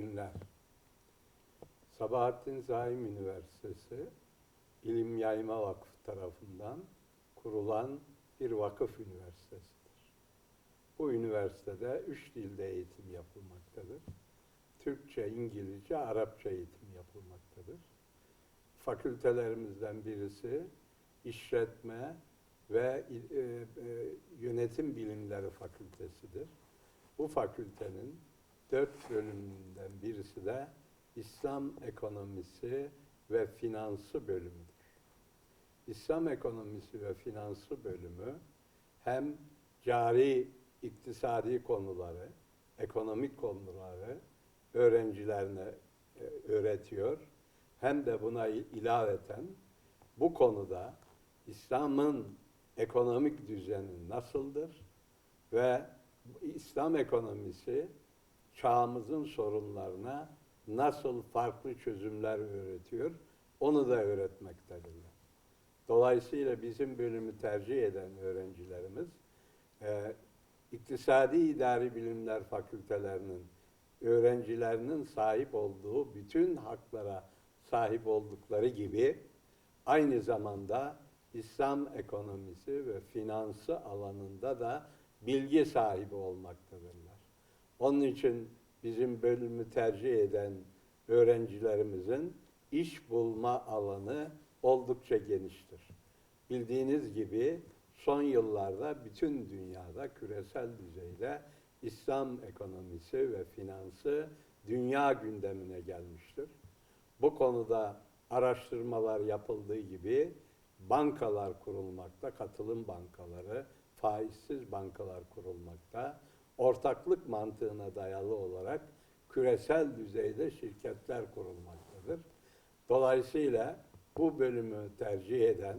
günler. Sabahattin Zaim Üniversitesi İlim Yayma Vakfı tarafından kurulan bir vakıf üniversitesidir. Bu üniversitede üç dilde eğitim yapılmaktadır. Türkçe, İngilizce, Arapça eğitim yapılmaktadır. Fakültelerimizden birisi işletme ve e, e, yönetim bilimleri fakültesidir. Bu fakültenin dört bölümünden birisi de İslam ekonomisi ve finansı bölümüdür. İslam ekonomisi ve finansı bölümü hem cari iktisadi konuları, ekonomik konuları öğrencilerine e, öğretiyor. Hem de buna ilaveten bu konuda İslam'ın ekonomik düzeni nasıldır ve İslam ekonomisi çağımızın sorunlarına nasıl farklı çözümler öğretiyor, onu da öğretmektedirler. Dolayısıyla bizim bölümü tercih eden öğrencilerimiz, e, İktisadi İdari Bilimler Fakültelerinin öğrencilerinin sahip olduğu bütün haklara sahip oldukları gibi aynı zamanda İslam ekonomisi ve finansı alanında da bilgi sahibi olmaktadırlar. Onun için bizim bölümü tercih eden öğrencilerimizin iş bulma alanı oldukça geniştir. Bildiğiniz gibi son yıllarda bütün dünyada küresel düzeyde İslam ekonomisi ve finansı dünya gündemine gelmiştir. Bu konuda araştırmalar yapıldığı gibi bankalar kurulmakta, katılım bankaları, faizsiz bankalar kurulmakta, ortaklık mantığına dayalı olarak küresel düzeyde şirketler kurulmaktadır. Dolayısıyla bu bölümü tercih eden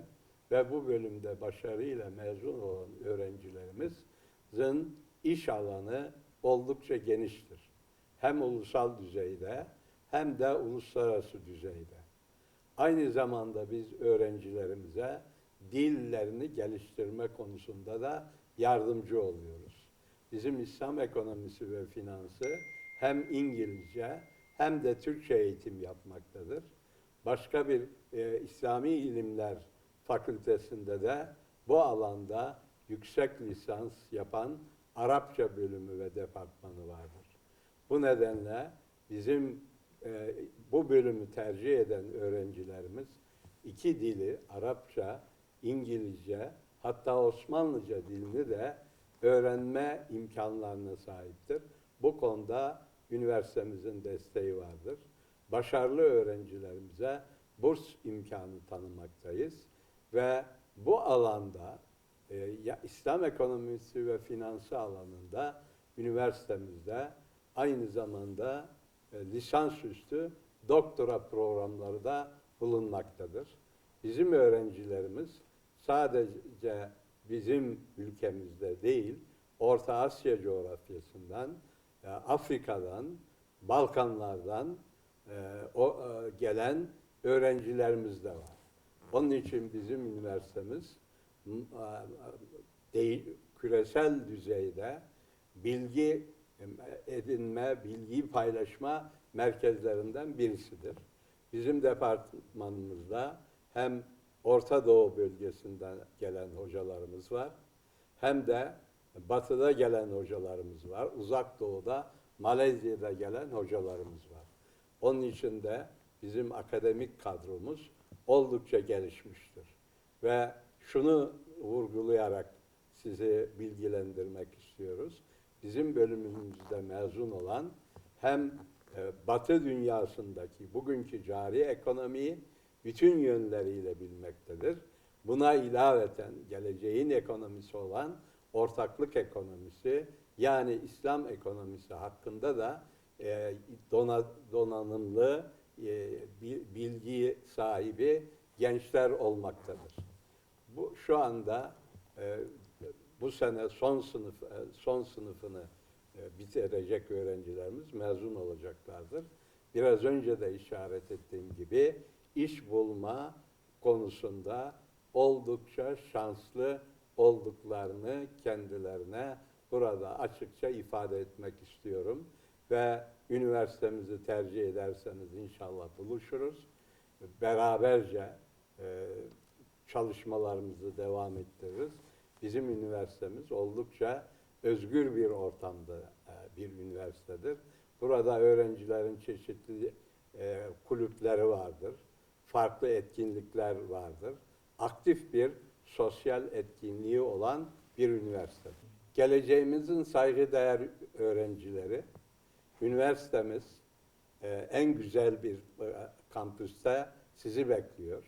ve bu bölümde başarıyla mezun olan öğrencilerimizin iş alanı oldukça geniştir. Hem ulusal düzeyde hem de uluslararası düzeyde. Aynı zamanda biz öğrencilerimize dillerini geliştirme konusunda da yardımcı oluyoruz. Bizim İslam ekonomisi ve finansı hem İngilizce hem de Türkçe eğitim yapmaktadır. Başka bir e, İslami ilimler fakültesinde de bu alanda yüksek lisans yapan Arapça bölümü ve departmanı vardır. Bu nedenle bizim e, bu bölümü tercih eden öğrencilerimiz iki dili Arapça, İngilizce hatta Osmanlıca dilini de öğrenme imkanlarına sahiptir. Bu konuda üniversitemizin desteği vardır. Başarılı öğrencilerimize burs imkanı tanımaktayız ve bu alanda e, ya İslam ekonomisi ve finansı alanında üniversitemizde aynı zamanda e, lisansüstü doktora programları da bulunmaktadır. Bizim öğrencilerimiz sadece bizim ülkemizde değil, Orta Asya coğrafyasından, e, Afrika'dan, Balkanlardan e, o, e, gelen öğrencilerimiz de var. Onun için bizim üniversitemiz değil, küresel düzeyde bilgi edinme, bilgiyi paylaşma merkezlerinden birisidir. Bizim departmanımızda hem Orta Doğu bölgesinden gelen hocalarımız var, hem de batıda gelen hocalarımız var, uzak doğuda, Malezya'da gelen hocalarımız var. Onun için de bizim akademik kadromuz oldukça gelişmiştir. Ve şunu vurgulayarak sizi bilgilendirmek istiyoruz. Bizim bölümümüzde mezun olan hem e, Batı dünyasındaki bugünkü cari ekonomiyi bütün yönleriyle bilmektedir. Buna ilaveten geleceğin ekonomisi olan ortaklık ekonomisi yani İslam ekonomisi hakkında da e, dona, donanımlı e, bilgi sahibi gençler olmaktadır. Bu şu anda e, bu sene son sınıf e, son sınıfını e, bitirecek öğrencilerimiz mezun olacaklardır. Biraz önce de işaret ettiğim gibi iş bulma konusunda oldukça şanslı olduklarını kendilerine burada açıkça ifade etmek istiyorum. ve üniversitemizi tercih ederseniz inşallah buluşuruz. Beraberce e, çalışmalarımızı devam ettiririz. Bizim üniversitemiz oldukça özgür bir ortamda e, bir üniversitedir. Burada öğrencilerin çeşitli e, kulüpleri vardır, farklı etkinlikler vardır. Aktif bir sosyal etkinliği olan bir üniversite. Geleceğimizin saygıdeğer öğrencileri, üniversitemiz e, en güzel bir e, kampüste sizi bekliyor.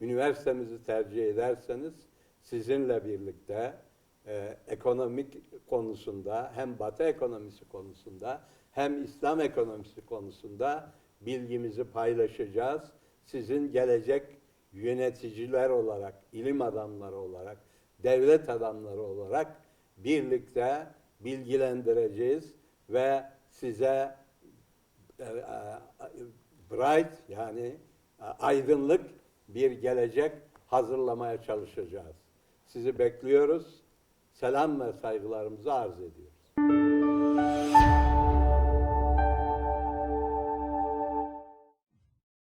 Üniversitemizi tercih ederseniz sizinle birlikte e, ekonomik konusunda hem Batı ekonomisi konusunda hem İslam ekonomisi konusunda bilgimizi paylaşacağız. Sizin gelecek yöneticiler olarak, ilim adamları olarak, devlet adamları olarak birlikte bilgilendireceğiz ve size e, e, bright yani e, aydınlık bir gelecek hazırlamaya çalışacağız. Sizi bekliyoruz. Selam ve saygılarımızı arz ediyoruz.